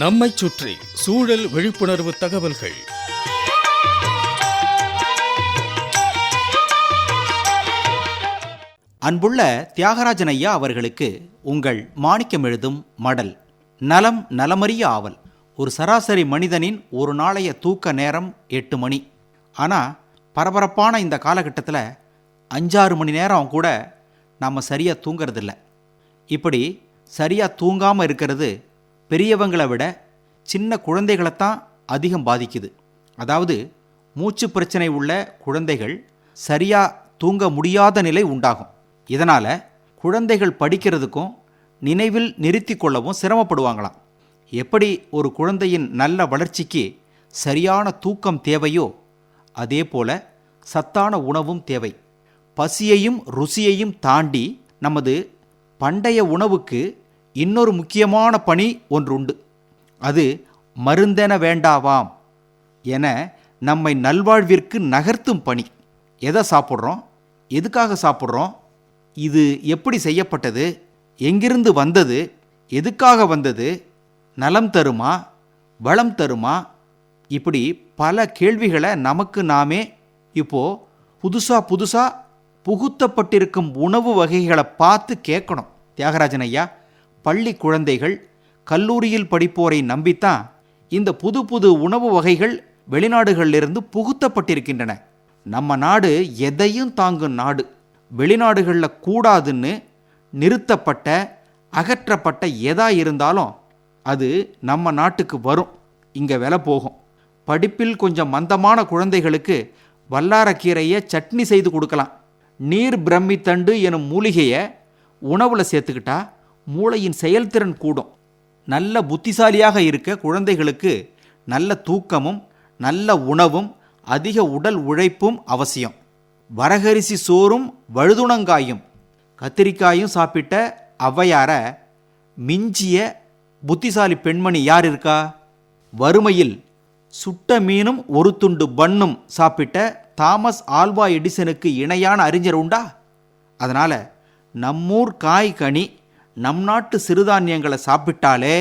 நம்மைச் சுற்றி சூழல் விழிப்புணர்வு தகவல்கள். அன்புள்ள தியாகராஜன் ஐயா அவர்களுக்கு உங்கள் மாணிக்கம் எழுதும் மடல் நலம் நலமறிய ஆவல். ஒரு சராசரி மனிதனின் ஒரு நாளைய தூக்க நேரம் எட்டு மணி. ஆனால் பரபரப்பான இந்த காலகட்டத்தில் அஞ்சாறு மணி நேரம் கூட நாம் சரியாக தூங்குறதில்ல. இப்படி சரியாக தூங்காமல் இருக்கிறது பெரியவங்களை விட சின்ன குழந்தைகளைத்தான் அதிகம் பாதிக்குது. அதாவது மூச்சு பிரச்சனை உள்ள குழந்தைகள் சரியாக தூங்க முடியாத நிலை உண்டாகும். இதனால் குழந்தைகள் படிக்கிறதுக்கும் நினைவில் நிறுத்தி கொள்ளவும் சிரமப்படுவாங்களாம். எப்படி ஒரு குழந்தையின் நல்ல வளர்ச்சிக்கு சரியான தூக்கம் தேவையோ அதே போல சத்தான உணவும் தேவை. பசியையும் ருசியையும் தாண்டி நமது பண்டைய உணவுக்கு இன்னொரு முக்கியமான பணி ஒன்றுண்டு. அது மருந்தென வேண்டாவாம் என நம்மை நல்வாழ்விற்கு நகர்த்தும் பணி. எதை சாப்பிட்றோம்? எதுக்காக சாப்பிட்றோம்? இது எப்படி செய்யப்பட்டது? எங்கிருந்து வந்தது? எதுக்காக வந்தது? நலம் தருமா? வளம் தருமா? இப்படி பல கேள்விகளை நமக்கு நாமே இப்போ புதுசாக புதுசாக புகுத்தப்பட்டிருக்கும் உணவு வகைகளை பார்த்து கேட்கணும். தியாகராஜன் ஐயா. பள்ளி குழந்தைகள் கல்லூரியில் படிப்போரை நம்பித்தான் இந்த புது புது உணவு வகைகள் வெளிநாடுகளிலிருந்து புகுத்தப்பட்டிருக்கின்றன. நம்ம நாடு எதையும் தாங்கும் நாடு. வெளிநாடுகளில் கூடாதுன்னு நிறுத்தப்பட்ட அகற்றப்பட்ட எதா இருந்தாலும் அது நம்ம நாட்டுக்கு வரும். இங்கே விலை போகும். படிப்பில் கொஞ்சம் மந்தமான குழந்தைகளுக்கு வல்லாரக்கீரையை சட்னி செய்து கொடுக்கலாம். நீர் பிரம்மி தண்டு எனும் மூலிகையை உணவில் சேர்த்துக்கிட்டா மூளையின் செயல்திறன் கூடும். நல்ல புத்திசாலியாக இருக்க குழந்தைகளுக்கு நல்ல தூக்கமும் நல்ல உணவும் அதிக உடல் உழைப்பும் அவசியம். வரகரிசி சோறும் வழுதுணங்காயும் கத்திரிக்காயும் சாப்பிட்ட ஔவையார மிஞ்சிய புத்திசாலி பெண்மணி யார் இருக்கா? வறுமையில் சுட்ட மீனும் ஒரு துண்டு பன்னும் சாப்பிட்ட தாமஸ் ஆல்வா எடிசனுக்கு இணையான அறிஞர் உண்டா? அதனால் நம்மூர் காய் கனி நம் நாட்டு சிறுதானியங்களை சாப்பிட்டாலே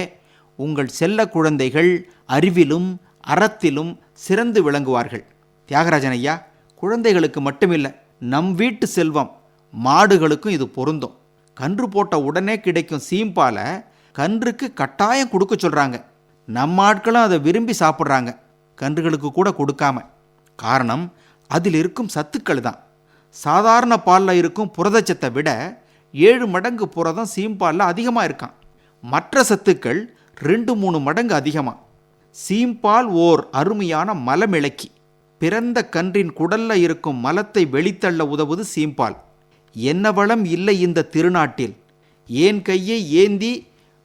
உங்கள் செல்ல குழந்தைகள் அறிவிலும் அறத்திலும் சிறந்து விளங்குவார்கள். தியாகராஜன் ஐயா குழந்தைகளுக்கு மட்டுமில்லை நம் வீட்டு செல்வம் மாடுகளுக்கும் இது பொருந்தும். கன்று போட்ட உடனே கிடைக்கும் சீம்பாலை கன்றுக்கு கட்டாயம் கொடுக்க சொல்கிறாங்க நம்ம ஆட்களும் அதை விரும்பி சாப்பிட்றாங்க. கன்றுகளுக்கு கூட கொடுக்காம. காரணம் அதில் இருக்கும் சத்துக்கள் தான். சாதாரண பாலில் இருக்கும் புரதச்சத்தை விட ஏழு மடங்கு புரதம் சீம்பாலில் அதிகமாக இருக்கான். மற்ற சத்துக்கள் ரெண்டு மூணு மடங்கு அதிகமாக சீம்பால் ஓர் அருமையான மலமிளக்கி. பிறந்த கன்றின் குடல்ல இருக்கும் மலத்தை வெளித்தள்ள உதவுது சீம்பால். என்ன வளம் இல்லை இந்த திருநாட்டில். ஏன் கையை ஏந்தி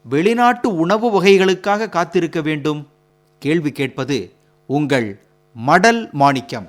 வெளிநாட்டு உணவு வகைகளுக்காக காத்திருக்க வேண்டும்? கேள்வி கேட்பது உங்கள் மடல் மாணிக்கம்.